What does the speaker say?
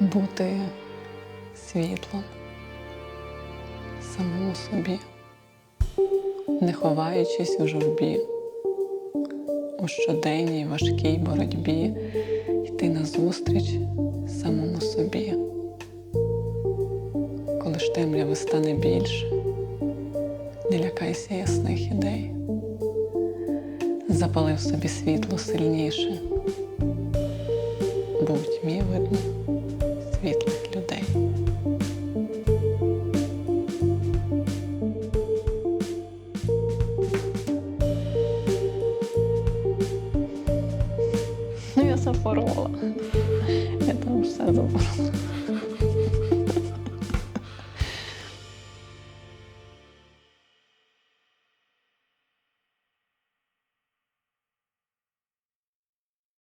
бути світлом самому собі, не ховаючись у журбі, у щоденній важкій боротьбі йти назустріч самому собі. Коли ж темряви стане більше, не лякайся ясних ідей, запали в собі світло сильніше, в тьмі видно запорола. Я там все запорола.